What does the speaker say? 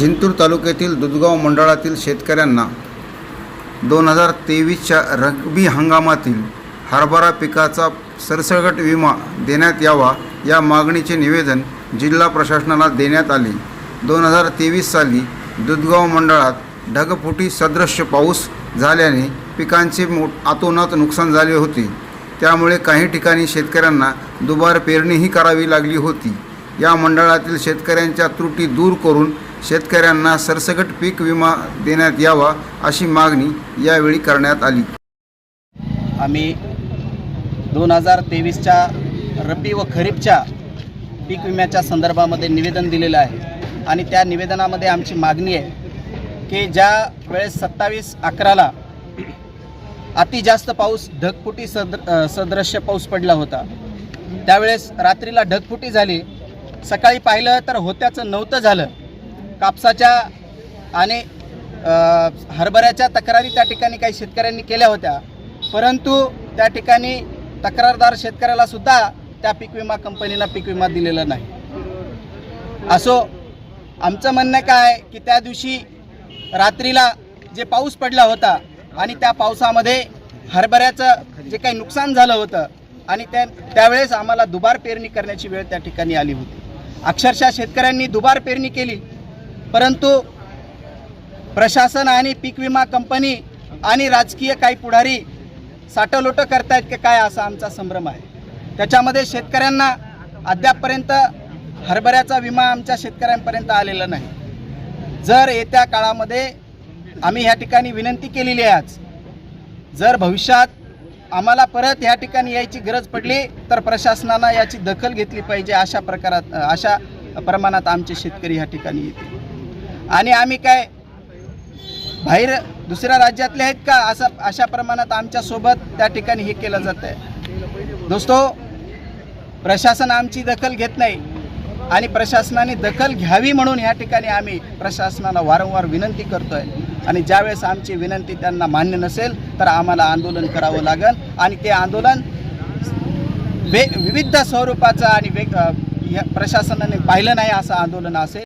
जिंतूर तालुक्यातील दुधगाव मंडळातील शेतकऱ्यांना दोन हजार तेवीसच्या रग्बी हंगामातील हरभरा पिकाचा सरसगट विमा देण्यात यावा या मागणीचे निवेदन जिल्हा प्रशासनाला देण्यात आले. दोन हजार तेवीस साली दुधगाव मंडळात ढगफुटी सदृश्य पाऊस झाल्याने पिकांचे मो आतोनात नुकसान झाले होते. त्यामुळे काही ठिकाणी शेतकऱ्यांना दुबार पेरणीही करावी लागली होती. या मंडळातील शेतकऱ्यांच्या त्रुटी दूर करून शेतकऱ्यांना सरसकट पीक विमा देण्यात यावा अशी मागणी यावेळी करण्यात आली. आम्ही दोन हजार तेवीसच्या रब्बी व खरीपच्या पीक विम्याच्या संदर्भामध्ये निवेदन दिलेलं आहे. आणि त्या निवेदनामध्ये आमची मागणी आहे की ज्या वेळेस सत्तावीस अकराला अति जास्त पाऊस ढगफुटी सद सदृश्य पाऊस पडला होता त्यावेळेस रात्रीला ढगफुटी झाली. सकाळी पाहिलं तर होत्याचं नव्हतं झालं. कापसाच्या आणि हरभऱ्याच्या तक्रारी त्या ठिकाणी काही शेतकऱ्यांनी केल्या होत्या. परंतु त्या ठिकाणी तक्रारदार शेतकऱ्याला सुद्धा त्या पीक विमा कंपनीला पीक विमा दिलेला नाही. असो आमचं म्हणणं काय की त्या दिवशी रात्रीला जे पाऊस पडला होता आणि त्या पावसामध्ये हरभऱ्याचं जे काही नुकसान झालं होतं आणि त्या त्यावेळेस आम्हाला दुबार पेरणी करण्याची वेळ त्या ठिकाणी आली होती. अक्षरशः शेतकऱ्यांनी दुबार पेरणी केली. परंतु प्रशासन आणि पीक विमा कंपनी आणि राजकीय काही पुढारी साठलोटं करतायत की काय असा आमचा संभ्रम आहे. त्याच्यामध्ये शेतकऱ्यांना अद्यापपर्यंत हरभऱ्याचा विमा आमच्या शेतकऱ्यांपर्यंत आलेला नाही. जर येत्या काळामध्ये आम्ही ह्या ठिकाणी विनंती केलेली आहे आज जर भविष्यात आम्हाला परत ह्या ठिकाणी यायची गरज पडली तर प्रशासनानं याची दखल घेतली पाहिजे अशा प्रकारात अशा प्रमाणात आमचे शेतकरी ह्या ठिकाणी येतील. आणि आम्ही काय बाहेर दुसऱ्या राज्यातले आहेत का? असं अशा प्रमाणात आमच्यासोबत त्या ठिकाणी हे केलं जातं आहे. दोस्तो प्रशासन आमची दखल घेत नाही आणि प्रशासनाने दखल घ्यावी म्हणून ह्या ठिकाणी आम्ही प्रशासनाला वारंवार विनंती करतो आहे आणि ज्यावेळेस आमची विनंती त्यांना मान्य नसेल तर आम्हाला आंदोलन करावं लागेल आणि ते आंदोलन वे विविध स्वरूपाचं आणि वेग प्रशासनाने पाहिलं नाही असं आंदोलन असेल.